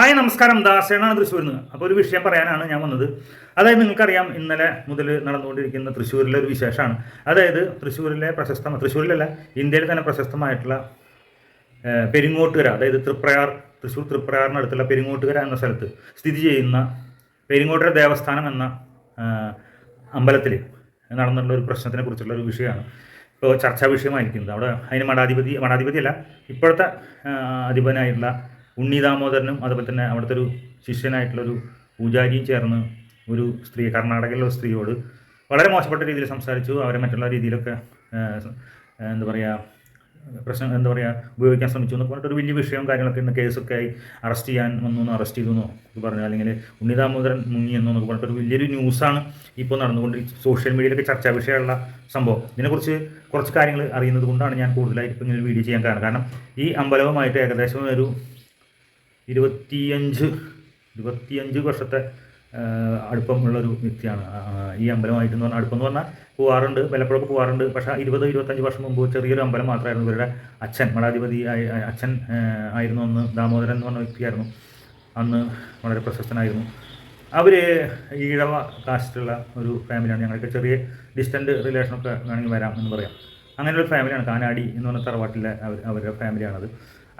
Hi നമസ്കാരം. ദാസേണാണ് തൃശ്ശൂരിൽ നിന്ന്. അപ്പോൾ ഒരു വിഷയം പറയാനാണ് ഞാൻ വന്നത്. അതായത് നിങ്ങൾക്കറിയാം ഇന്നലെ മുതൽ നടന്നുകൊണ്ടിരിക്കുന്ന തൃശ്ശൂരിലെ ഒരു വിശേഷമാണ്. അതായത് തൃശ്ശൂരിലെ പ്രശസ്ത തൃശ്ശൂരിലല്ല ഇന്ത്യയിൽ തന്നെ പ്രശസ്തമായിട്ടുള്ള പെരിങ്ങോട്ടുകര അതായത് തൃപ്രയാർ തൃശ്ശൂർ തൃപ്രയാറിനടുത്തുള്ള പെരിങ്ങോട്ടുകര എന്ന സ്ഥലത്ത് സ്ഥിതി ചെയ്യുന്ന പെരിങ്ങോട്ടുകര ദേവസ്ഥാനം എന്ന അമ്പലത്തിൽ നടന്നിട്ടുള്ള ഒരു പ്രശ്നത്തിനെ കുറിച്ചുള്ള ഒരു വിഷയമാണ്. ഇപ്പോൾ ചർച്ചാ വിഷയമായിരിക്കുന്നത്. അവിടെ അതിന് മഠാധിപതി മഠാധിപതിയല്ല ഇപ്പോഴത്തെ അധിപനായിട്ടുള്ള ഉണ്ണി ദാമോദരനും അതുപോലെ തന്നെ അവിടുത്തെ ഒരു ശിഷ്യനായിട്ടുള്ളൊരു പൂജാരിയും ചേർന്ന് ഒരു സ്ത്രീ കർണാടകയിലെ ഒരു സ്ത്രീയോട് വളരെ മോശപ്പെട്ട രീതിയിൽ സംസാരിച്ചു. അവരെ മറ്റുള്ള രീതിയിലൊക്കെ എന്താ പറയുക പ്രശ്നം എന്താ പറയുക ഉപയോഗിക്കാൻ ശ്രമിച്ചു എന്ന് പറഞ്ഞിട്ട് ഒരു വലിയ വിഷയവും കാര്യങ്ങളൊക്കെ ഇന്ന് കേസൊക്കെ ആയി. അറസ്റ്റ് ചെയ്യാൻ വന്നു അറസ്റ്റ് ചെയ്തു എന്നോ പറഞ്ഞു അല്ലെങ്കിൽ ഉണ്ണി ദാമോദരൻ മുങ്ങി എന്നോ എന്നൊക്കെ പറഞ്ഞിട്ട് ഒരു വലിയൊരു ന്യൂസാണ് ഇപ്പോൾ നടന്നുകൊണ്ട് സോഷ്യൽ മീഡിയയിലൊക്കെ ചർച്ചാ വിഷയമുള്ള സംഭവം. ഇതിനെക്കുറിച്ച് കുറച്ച് കാര്യങ്ങൾ അറിയുന്നത് കൊണ്ടാണ് ഞാൻ കൂടുതലായിട്ട് ഇപ്പോൾ ഇങ്ങനെ വീഡിയോ ചെയ്യാൻ കാരണം കാരണം ഈ അമ്പലവുമായിട്ട് ഏകദേശം ഒരു ഇരുപത്തിയഞ്ച് ഇരുപത്തിയഞ്ച് വർഷത്തെ അടുപ്പമുള്ളൊരു വ്യക്തിയാണ് ഈ അമ്പലമായിട്ട് പറഞ്ഞാൽ അടുപ്പം എന്ന് പറഞ്ഞാൽ പോവാറുണ്ട് വല്ലപ്പോഴൊക്കെ പോവാറുണ്ട്. പക്ഷേ ഇരുപത് ഇരുപത്തഞ്ച് വർഷം മുമ്പ് ചെറിയൊരു അമ്പലം മാത്രമായിരുന്നു. ഇവരുടെ അച്ഛൻ മഠാധിപതി അച്ഛൻ ആയിരുന്നു അന്ന് ദാമോദരൻ എന്ന് പറഞ്ഞ വ്യക്തിയായിരുന്നു. അന്ന് വളരെ പ്രശസ്തനായിരുന്നു. അവർ ഈഴവ കാസ്റ്റുള്ള ഒരു ഫാമിലിയാണ്. ഞങ്ങൾക്ക് ചെറിയ ഡിസ്റ്റന്റ് റിലേഷനൊക്കെ വേണമെങ്കിൽ വരാം എന്ന് പറയാം. അങ്ങനെയുള്ള ഫാമിലിയാണ് കാനാടി എന്ന് പറഞ്ഞ തറവാട്ടിലെ അവർ അവരുടെ ഫാമിലിയാണത്.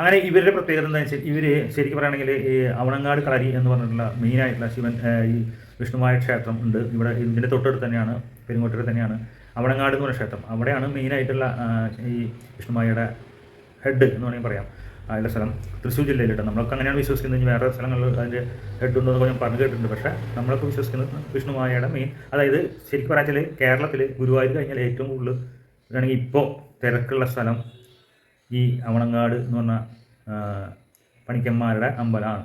അങ്ങനെ ഇവരുടെ പ്രത്യേകത എന്താ വെച്ചാൽ ഇവർ ശരിക്കും പറയുകയാണെങ്കിൽ ഈ അവണങ്ങാട് കളരി എന്ന് പറഞ്ഞിട്ടുള്ള മെയിനായിട്ടുള്ള ശിവൻ ഈ വിഷ്ണുമായ ക്ഷേത്രം ഉണ്ട്. ഇവിടെ ഇതിന്റെ തൊട്ടടുത്ത് തന്നെയാണ് പെരുങ്ങോട്ടൂർ തന്നെയാണ് അവണങ്ങാട് എന്ന് പറഞ്ഞ ക്ഷേത്രം. അവിടെയാണ് മെയിനായിട്ടുള്ള ഈ വിഷ്ണുമായയുടെ ഹെഡ് എന്ന് വേണമെങ്കിൽ പറയാം അതിന്റെ സ്ഥലം. തൃശ്ശൂർ ജില്ലയിലിട്ട് നമ്മളൊക്കെ അങ്ങനെയാണ് വിശ്വസിക്കുന്നത്. വേറെ സ്ഥലങ്ങളിൽ അതിന്റെ ഹെഡ് ഉണ്ടെന്ന് ഞാൻ പറഞ്ഞു കേട്ടിട്ടുണ്ട്. പക്ഷേ നമ്മളൊക്കെ വിശ്വസിക്കുന്നത് വിഷ്ണുമായയുടെ മെയിൻ അതായത് ശരിക്കും പറയാച്ചാൽ കേരളത്തിൽ ഗുരുവായൂർ കഴിഞ്ഞാൽ ഏറ്റവും കൂടുതൽ ഇതാണെങ്കിൽ ഇപ്പോൾ തിരക്കുള്ള സ്ഥലം ഈ അവണങ്ങാട് എന്ന് പറഞ്ഞ പണിക്കന്മാരുടെ അമ്പലമാണ്.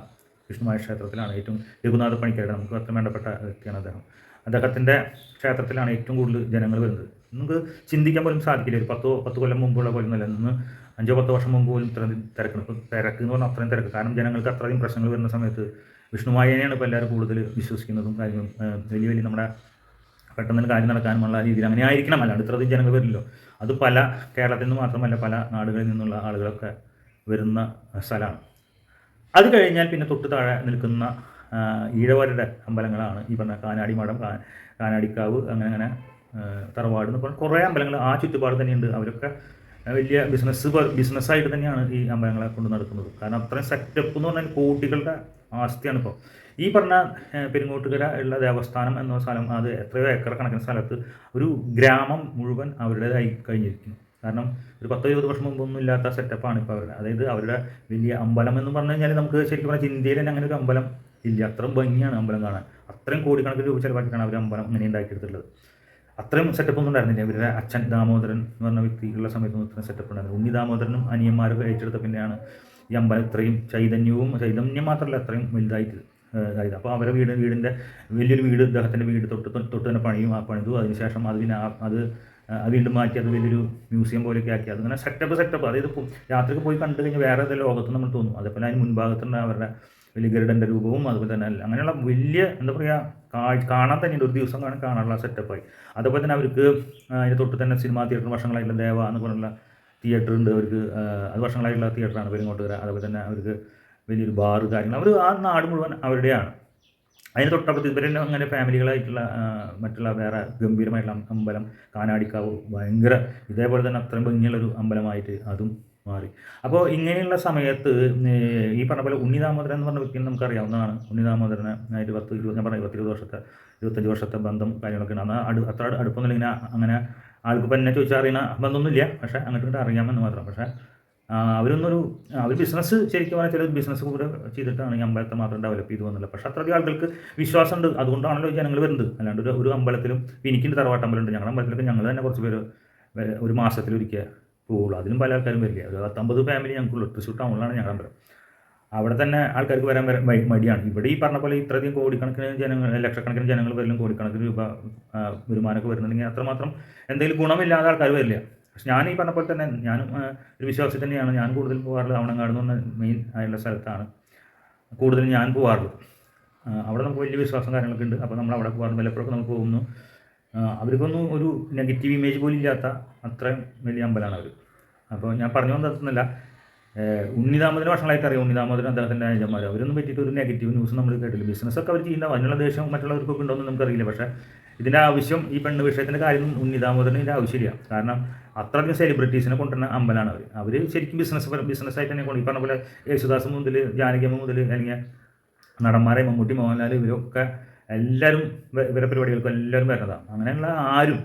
വിഷ്ണുമായ ക്ഷേത്രത്തിലാണ് ഏറ്റവും രഘുനാഥ പണിക്കരുടെ നമുക്ക് അത്ര വേണ്ടപ്പെട്ട വ്യക്തിയാണ് അദ്ദേഹം. അദ്ദേഹത്തിന്റെ ക്ഷേത്രത്തിലാണ് ഏറ്റവും കൂടുതൽ ജനങ്ങൾ വരുന്നത്. നമുക്ക് ചിന്തിക്കാൻ പോലും സാധിക്കില്ല. ഒരു പത്തോ പത്ത് കൊല്ലം മുമ്പുള്ള പോലും നല്ല ഇന്ന് അഞ്ചോ പത്തോ വർഷം മുമ്പ് പോലും ഇത്രയും തിരക്കാണ് ഇപ്പോൾ തിരക്ക് എന്ന് പറഞ്ഞാൽ അത്രയും തിരക്ക്. കാരണം ജനങ്ങൾക്ക് അത്രയും പ്രശ്നങ്ങൾ വരുന്ന സമയത്ത് വിഷ്ണുമായനെയാണ് ഇപ്പോൾ എല്ലാവരും കൂടുതൽ വിശ്വസിക്കുന്നതും കാര്യങ്ങളും വലിയ വലിയ നമ്മുടെ പെട്ടെന്ന് കാര്യം നടക്കാനുമുള്ള രീതിയിൽ അങ്ങനെ ആയിരിക്കണം. അല്ലാണ്ട് ഇത്രയധികം ജനങ്ങൾ വരില്ലല്ലോ. അത് പല കേരളത്തിൽ നിന്ന് മാത്രമല്ല പല നാടുകളിൽ നിന്നുള്ള ആളുകളൊക്കെ വരുന്ന സ്ഥലമാണ്. അത് കഴിഞ്ഞാൽ പിന്നെ തൊട്ട് താഴെ നിൽക്കുന്ന ഈഴവരുടെ അമ്പലങ്ങളാണ്. ഈ പറഞ്ഞ കാനാടി മഠം കാനാടിക്കാവ് അങ്ങനെ അങ്ങനെ തറവാട് എന്ന് പറഞ്ഞാൽ കുറേ അമ്പലങ്ങൾ ആ ചുറ്റുപാട് തന്നെയുണ്ട്. അവരൊക്കെ വലിയ ബിസിനസ് ബിസിനസ്സായിട്ട് തന്നെയാണ് ഈ അമ്പലങ്ങളെ കൊണ്ട് നടക്കുന്നത്. കാരണം അത്രയും സെറ്റപ്പ് എന്ന് പറഞ്ഞാൽ കോടികളുടെ ആസ്തിയാണ് ഇപ്പോൾ. ഈ പറഞ്ഞ പെരുങ്ങോട്ടുകര ഉള്ള ദേവസ്ഥാനം എന്ന സ്ഥലം അത് എത്രയോ ഏക്കർ കണക്കിന് സ്ഥലത്ത് ഒരു ഗ്രാമം മുഴുവൻ അവരുടേതായി കഴിഞ്ഞിരിക്കുന്നു. കാരണം ഒരു പത്തോ ഇരുപത് വർഷം മുമ്പൊന്നും ഇല്ലാത്ത സെറ്റപ്പാണ് ഇപ്പോൾ അവരുടെ. അതായത് അവരുടെ വലിയ അമ്പലം എന്ന് പറഞ്ഞു കഴിഞ്ഞാൽ നമുക്ക് ശരിക്കും പറഞ്ഞാൽ ഇന്ത്യയിൽ തന്നെ അങ്ങനെ ഒരു അമ്പലം ഇല്ല. അത്രയും ഭംഗിയാണ് അമ്പലം കാണാൻ. അത്രയും കോടിക്കണക്കിന് രൂപ ചിലവാക്കിയിട്ടാണ് അവർ അമ്പലം ഇങ്ങനെ ഉണ്ടാക്കിയെടുത്തിട്ടുള്ളത് അത്രയും സെറ്റപ്പ് ഒന്നും ഉണ്ടായിരുന്നില്ല. ഇവരുടെ അച്ഛൻ ദാമോദരൻ എന്ന് പറഞ്ഞ വ്യക്തിയുള്ള സമയത്തൊന്നും ഇത്രയും സെറ്റപ്പ് ഉണ്ടായിരുന്നു ഉണ്ണി ദാമോദരനും അനിയന്മാരൊക്കെ ഏറ്റെടുത്ത പിന്നെയാണ് ഈ അമ്പലം ഇത്രയും ചൈതന്യവും ചൈതന്യം മാത്രമല്ല അത്രയും വലുതായിട്ട് ഇതായത്. അപ്പോൾ അവരെ വീട് വീടിന്റെ വലിയൊരു വീട് ഇദ്ദേഹത്തിന്റെ വീട് തൊട്ട് തൊട്ട് തന്നെ പണിയും ആ പണിതു. അതിനുശേഷം അത് പിന്നെ അത് വീണ്ടും മാറ്റി അത് വലിയൊരു മ്യൂസിയം പോലെയൊക്കെ ആക്കി. അതിങ്ങനെ സെറ്റപ്പ് സെറ്റപ്പ് അതായത് രാത്രിക്ക് പോയി കണ്ടു കഴിഞ്ഞാൽ വേറെ ഏതെങ്കിലും ലോകത്ത് നമ്മൾ തോന്നും. അതേപോലെ അതിന് മുൻഭാഗത്തുണ്ട് അവരുടെ വലിയ ഗരുഡന്റെ രൂപവും അതുപോലെ തന്നെ അങ്ങനെയുള്ള വലിയ എന്താ പറയുക കാണാൻ തന്നെ ഒരു ദിവസം കാണാൻ കാണാനുള്ള സെറ്റപ്പായി അതുപോലെ തന്നെ അവർക്ക് അതിന് തൊട്ട് തന്നെ സിനിമാ തിയേറ്റർ വർഷങ്ങളായിട്ടുള്ള ദേവ എന്ന് പറഞ്ഞുള്ള തിയേറ്റർ ഉണ്ട്. അവർക്ക് അത് വർഷങ്ങളായിട്ടുള്ള തിയേറ്ററാണ് പെരുങ്ങോട്ടുകര അതുപോലെ തന്നെ അവർക്ക് വലിയൊരു ബാറ് കാര്യങ്ങൾ. അവർ ആ നാട് മുഴുവൻ അവരുടെയാണ്. അതിന് തൊട്ടപ്പുറത്ത് ഇവരെല്ലാം അങ്ങനെ ഫാമിലികളായിട്ടുള്ള മറ്റുള്ള വേറെ ഗംഭീരമായിട്ടുള്ള അമ്പലം കാനാടിക്കാവ് ഭയങ്കര ഇതേപോലെ തന്നെ അത്രയും ഭംഗിയുള്ളൊരു അമ്പലമായിട്ട് അതും മാറി. അപ്പോൾ ഇങ്ങനെയുള്ള സമയത്ത് ഈ പറഞ്ഞ പോലെ ഉണ്ണി ദാമോദരൻ എന്ന് പറഞ്ഞ വ്യക്തിയെ നമുക്കറിയാവുന്നതാണ്. ഉണ്ണി ദാമോദരന് ആയിട്ട് പത്ത് ഇരുപത് ഞാൻ പറഞ്ഞ ഇരുപത്തിരുപത് വർഷത്തെ ഇരുപത്തഞ്ച് വർഷത്തെ ബന്ധം കാര്യങ്ങളൊക്കെ അന്ന് അടു അത്ര അടു- അടുപ്പമൊന്നുമില്ല. ഇങ്ങനെ അങ്ങനെ ആൾക്ക് ഇപ്പം എന്നെ ചോദിച്ചാൽ അറിയുന്ന ബന്ധമൊന്നുമില്ല. പക്ഷേ അങ്ങോട്ട് അറിയാമെന്ന് മാത്രം. പക്ഷേ അവരൊന്നൊരു അവർ ബിസിനസ് ശരിക്കും പറഞ്ഞാൽ ചില ബിസിനസ് കൂടെ ചെയ്തിട്ടാണ് ഈ അമ്പലത്തെ മാത്രം ഡെവലപ്പ് ചെയ്തു വന്നില്ല പക്ഷേ അത്രയധികം ആളുകൾക്ക് വിശ്വാസമുണ്ട്. അതുകൊണ്ടാണല്ലോ ജനങ്ങൾ വരുന്നത്. അല്ലാണ്ട് ഒരു ഒരു അമ്പലത്തിലും എനിക്കുണ്ട് തറവാട്ട് അമ്പലമുണ്ട്. ഞങ്ങളുടെ അമ്പലത്തിലൊക്കെ ഞങ്ങൾ തന്നെ കുറച്ച് പേര് ഒരു മാസത്തിലൊരിക്കൽ പോവുള്ളൂ. അതിലും പല ആൾക്കാരും വരില്ല. ഒരു പത്തമ്പത് ഫാമിലി ഞങ്ങൾക്കുള്ളൂ. തൃശ്ശൂർ ടൗണിലാണ് ഞങ്ങളുടെ അമ്പലം. അവിടെ തന്നെ ആൾക്കാർക്ക് വരാൻ വരാൻ മടിയാണ്. ഇവിടെ ഈ പറഞ്ഞ പോലെ ഇത്രയധികം കോടിക്കണക്കിന് ജനങ്ങൾ ലക്ഷക്കണക്കിന് ജനങ്ങൾ വരലും കോടിക്കണക്കിന് രൂപ വരുമാനമൊക്കെ വരുന്നുണ്ടെങ്കിൽ അത്രമാത്രം എന്തെങ്കിലും ഗുണമില്ലാതെ ആൾക്കാർ വരില്ല. പക്ഷെ ഞാൻ ഈ പറഞ്ഞ പോലെ തന്നെ ഞാനും ഒരു വിശ്വാസി തന്നെയാണ്. ഞാൻ കൂടുതൽ പോകാറുള്ളത് അവണങ്ങാട് എന്ന് പറഞ്ഞ മെയിൻ ആയിട്ടുള്ള സ്ഥലത്താണ്. കൂടുതലും ഞാൻ പോകാറുള്ളത്. അവിടെ നമുക്ക് വലിയ വിശ്വാസം കാര്യങ്ങളൊക്കെ ഉണ്ട്. അപ്പോൾ നമ്മൾ അവിടെ പോകാറുണ്ട്. വല്ലപ്പോഴൊക്കെ നമുക്ക് പോകുന്നു. അവർക്കൊന്നും ഒരു നെഗറ്റീവ് ഇമേജ് പോലും ഇല്ലാത്ത അത്രയും വലിയ അമ്പലമാണ് അവർ. അപ്പോൾ ഞാൻ പറഞ്ഞു വന്നതെന്നല്ല ഏഹ് ഭക്ഷണമായിട്ട് അറിയാം. ഉണ്ണിദാമോദരൻ അദ്ദേഹത്തിന്റെ അനുജന്മാർ അവരൊന്നും പറ്റിയിട്ട് ഒരു നെഗറ്റീവ് ന്യൂസ് നമ്മൾ കേട്ടില്ല ബിസിനസ്സൊക്കെ അവർ ചെയ്യുന്ന അതിനുള്ള ദേഷ്യം മറ്റുള്ളവർക്കൊക്കെ ഉണ്ടോയെന്ന് നമുക്കറിയില്ല പക്ഷേ ഇതിന്റെ ആവശ്യം ഈ പെണ്ണ് വിഷയത്തിന്റെ കാര്യം ഉണ്ണിദാമോദരന് ഇതിന്റെ ആവശ്യമില്ല. കാരണം അത്രയധികം സെലിബ്രിറ്റീസിനെ കൊണ്ടുവരുന്ന അമ്പലാണ് അവർ അവർ ശരിക്കും ബിസിനസ് ബിസിനസ്സായിട്ട് തന്നെ കൊണ്ട് ഈ പറഞ്ഞ പോലെ യേശുദാസ് മുതൽ ജാനകിയമ്മ മുതൽ അല്ലെങ്കിൽ നടന്മാരെ മമ്മൂട്ടി മോഹൻലാൽ ഇവരൊക്കെ എല്ലാവരും ഇവ- ഇവരുടെ പരിപാടികൾക്കും എല്ലാവരും വരുന്നതാണ്. അങ്ങനെയുള്ള ആരും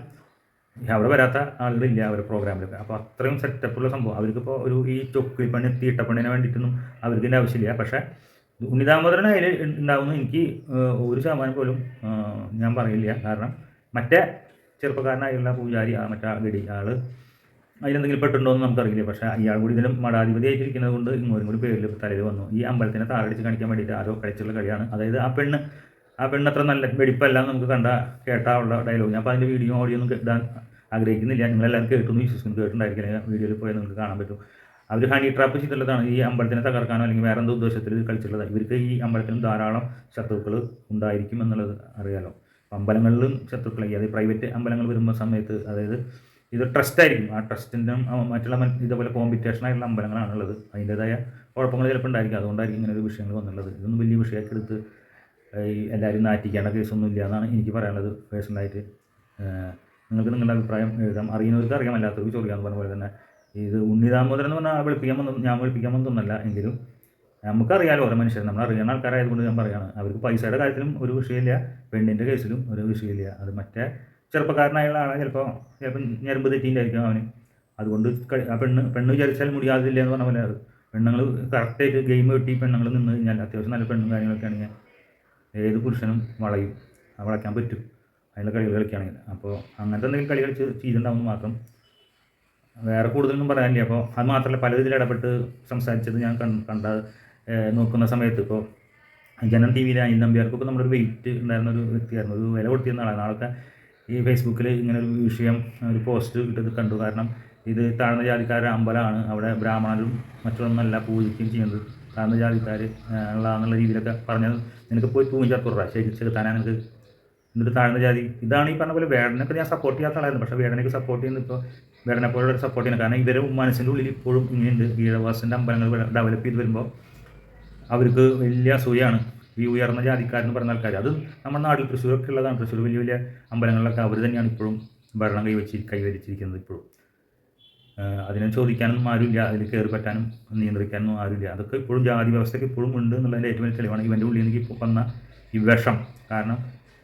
അവിടെ വരാത്ത ആളുകളില്ല അവരുടെ പ്രോഗ്രാമിലൊക്കെ. അപ്പോൾ അത്രയും സെറ്റപ്പുള്ള സംഭവം. അവർക്കിപ്പോൾ ഒരു ഈ ചൊക്കിപ്പണി തീട്ടപ്പണിനെ വേണ്ടിയിട്ടൊന്നും അവർക്ക് ഇതിന്റെ ആവശ്യമില്ല. പക്ഷേ ഉണ്ണിദാമോദരൻ അതിൽ ഉണ്ടാവുന്ന എനിക്ക് ഒരു ശതമാനം പോലും ഞാൻ പറയില്ല. കാരണം മറ്റേ ചെറുപ്പക്കാരനായുള്ള പൂജാരി ആ മറ്റേ ഗഡി ആൾ അതിലെന്തെങ്കിലും പെട്ടുണ്ടോ എന്ന് നമുക്കറിയില്ല. പക്ഷേ ഇയാൾ കൂടി ഇതിലും മഠാധിപതിയായിട്ടിരിക്കുന്നത് കൊണ്ട് ഇങ്ങോട്ടും കൂടി പേരിൽ തലയിൽ വന്നു. ഈ അമ്പലത്തിനെ താറടിച്ച് കാണിക്കാൻ വേണ്ടിയിട്ട് ആരോ കളിച്ചുള്ള കളിയാണ്. അതായത് ആ പെണ്ണ് ആ പെണ്ണ് അത്ര നല്ല വെടിപ്പല്ല നമുക്ക് കണ്ട കേട്ടാ ഉള്ള ഡയലോഗ് ഞാൻ അപ്പോൾ അതിന്റെ വീഡിയോ ഓഡിയോ ഒന്നും ഇടാൻ ആഗ്രഹിക്കുന്നില്ല. നിങ്ങളെല്ലാവരും കേട്ടു എന്ന് വിശ്വസിക്കുന്നു കേട്ടിട്ടുണ്ടായിരിക്കില്ല. വീഡിയോയിൽ പോയാൽ നിങ്ങൾക്ക് കാണാൻ പറ്റും. അവർ ഹണി ട്രാപ്പ് ചെയ്തിട്ടുള്ളതാണ്. ഈ അമ്പലത്തിനെ തകർക്കാനോ അല്ലെങ്കിൽ വേറെ എന്തോ ഉദ്ദേശത്തിൽ കളിച്ചിട്ടുള്ളത്. ഇവർക്ക് ഈ അമ്പലത്തിലും ധാരാളം ശത്രുക്കൾ ഉണ്ടായിരിക്കും എന്നുള്ളത് അറിയാലോ. അമ്പലങ്ങളിലും ശത്രുക്കൾ അതായത് പ്രൈവറ്റ് അമ്പലങ്ങൾ വരുമ്പോൾ സമയത്ത് അതായത് ഇത് ട്രസ്റ്റ് ആയിരിക്കും. ആ ട്രസ്റ്റിന്റെ മറ്റുള്ള മറ്റ് ഇതേപോലെ കോമ്പറ്റീഷൻ ആയിട്ടുള്ള അമ്പലങ്ങളാണുള്ളത്. അതിന്റേതായ കുഴപ്പങ്ങൾ ചിലപ്പോൾ ഉണ്ടായിരിക്കും. അതുകൊണ്ടായിരിക്കും ഇങ്ങനെ ഒരു വിഷയങ്ങൾ വന്നുള്ളത് ഇതൊന്നും വലിയ വിഷയമാക്കി എടുത്ത് എല്ലാവരും നാറ്റിക്കേണ്ട കേസൊന്നും ഇല്ല എന്നാണ് എനിക്ക് പറയാനുള്ളത് പേഴ്സണലായിട്ട് നിങ്ങൾക്ക് നിങ്ങളുടെ അഭിപ്രായം എഴുതാം. അറിയുന്നവർക്ക് അറിയാം. അല്ലാത്തവർക്ക് ചോദിക്കാമെന്ന് പറഞ്ഞ പോലെ തന്നെ ഇത് ഉണ്ണിദാമോദരൻ എന്ന് പറഞ്ഞാൽ വിളിപ്പിക്കാൻ വന്നു ഞാൻ വിളിപ്പിക്കാൻ വന്നതൊന്നല്ല എങ്കിലും നമുക്കറിയാലോ ഓരോ മനുഷ്യർ നമ്മൾ അറിയുന്ന ആൾക്കാരായതുകൊണ്ട് ഞാൻ പറയുകയാണ് അവർക്ക് പൈസയുടെ കാര്യത്തിലും ഒരു വിഷയമില്ല. പെണ്ണിന്റെ കേസിലും ഒരു വിഷയമില്ല. അത് മറ്റേ ചെറുപ്പക്കാരനായുള്ള ആളെ. ചിലപ്പോൾ ചിലപ്പോൾ ഞരമ്പ് തെറ്റിയിട്ടായിരിക്കും അവന്. അതുകൊണ്ട് ആ പെണ്ണ് പെണ്ണ് വിചാരിച്ചാൽ മുടിയാതില്ല എന്ന് പറഞ്ഞ പോലെ അത്. പെണ്ണുങ്ങൾ കറക്റ്റായിട്ട് ഗെയിം കിട്ടി പെണ്ണുങ്ങൾ നിന്ന് കഴിഞ്ഞാൽ അത്യാവശ്യം നല്ല പെണ്ണും കാര്യങ്ങളൊക്കെ ആണെങ്കിൽ ഏത് പുരുഷനും വളയും വളയ്ക്കാൻ പറ്റും. അതിലെ കളികൾ കളിക്കുകയാണെങ്കിൽ. അപ്പോൾ അങ്ങനത്തെ എന്തെങ്കിലും കളി കളിച്ച് മാത്രം വേറെ കൂടുതലൊന്നും പറയാനില്ല. അപ്പോൾ അത് മാത്രമല്ല പല ഇതിൽ ഇടപെട്ട് സംസാരിച്ചത് ഞാൻ കണ്ട നോക്കുന്ന സമയത്ത് ഇപ്പോൾ ജനം ടി വിയിൽ അനിൽ നമ്പ്യാർക്കൊക്കെ നമ്മുടെ ഒരു വെയിറ്റ് ഉണ്ടായിരുന്ന ഒരു വ്യക്തിയായിരുന്നു. ഒരു വില കൊടുത്തിരുന്ന ആളാണ്. ആളൊക്കെ ഈ ഫേസ്ബുക്കിൽ ഇങ്ങനെ ഒരു വിഷയം ഒരു പോസ്റ്റ് ഇട്ടത് കണ്ടു. കാരണം ഇത് താഴ്ന്ന ജാതിക്കാരുടെ അമ്പലമാണ്. അവിടെ ബ്രാഹ്മണരും മറ്റൊന്നല്ല പൂജിക്കുകയും ചെയ്യുന്നത്. താഴ്ന്ന ജാതിക്കാർ ഉള്ള എന്നുള്ള രീതിയിലൊക്കെ പറഞ്ഞത് നിനക്ക് പോയി തൂങ്ങിച്ചാത്തുറ ശരി ചെറുത്താനാ നിനക്ക് എന്നിട്ട് താഴ്ന്ന ജാതി. ഇതാണ് ഈ പറഞ്ഞ പോലെ വേടനൊക്കെ ഞാൻ സപ്പോർട്ട് ചെയ്യാത്ത ആളായിരുന്നു പക്ഷേ വേടനയ്ക്ക് സപ്പോർട്ട് ചെയ്യുന്ന ഇപ്പോൾ വേടനെ പോലുള്ള സപ്പോർട്ട് ചെയ്യുന്നത് കാരണം ഇവരെ മനസ്സിന്റെ ഉള്ളിൽ ഇപ്പോഴും ഇങ്ങനെയുണ്ട്. ഈഴവാസിന്റെ അമ്പലങ്ങൾ ഡെവലപ്പ് ചെയ്ത് വരുമ്പോൾ അവർക്ക് വലിയ അസൂയാണ് ഈ ഉയർന്ന ജാതിക്കാരെന്ന് പറഞ്ഞ ആൾക്കാർ അത് നമ്മുടെ നാട്ടിൽ തൃശ്ശൂരൊക്കെ ഉള്ളതാണ്. തൃശ്ശൂർ വലിയ വലിയ അമ്പലങ്ങളിലൊക്കെ അവർ തന്നെയാണ് ഇപ്പോഴും ഭരണം കൈവച്ച് കൈവരിച്ചിരിക്കുന്നത് ഇപ്പോഴും. അതിനെ ചോദിക്കാനൊന്നും ആരുമില്ല. അതിൽ കയറി പറ്റാനും നിയന്ത്രിക്കാനൊന്നും ആരുമില്ല. അതൊക്കെ ഇപ്പോഴും ജാതി വ്യവസ്ഥയ്ക്ക് ഇപ്പോഴും ഉണ്ട് എന്നുള്ളതിന്റെ ഏറ്റവും വലിയ തെളിവാണ് ഇവന്റെ ഉള്ളിൽ നിന്ന് ഇപ്പോൾ വന്ന ഈ വിഷം. കാരണം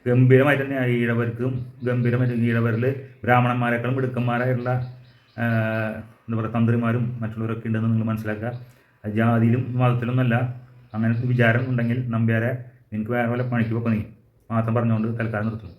ഗംഭീരമായി തന്നെ ഈഴവർക്കും ഗംഭീരമായിട്ട് ഈഴവരിൽ ബ്രാഹ്മണന്മാരെക്കാളും മിടുക്കന്മാരായിട്ടുള്ള എന്താ പറയുക തന്ത്രിമാരും മറ്റുള്ളവരൊക്കെ ഉണ്ടെന്ന് നിങ്ങൾ മനസ്സിലാക്കുക. ജാതിയിലും മതത്തിലൊന്നുമല്ല. അങ്ങനെ വിചാരം ഉണ്ടെങ്കിൽ നമ്പ്യാരെ നിനക്ക് വേറെ വല്ല പണിക്ക് പോക്കോ നീ. മാത്രം പറഞ്ഞുകൊണ്ട് തൽക്കാലം നിർത്തുന്നു.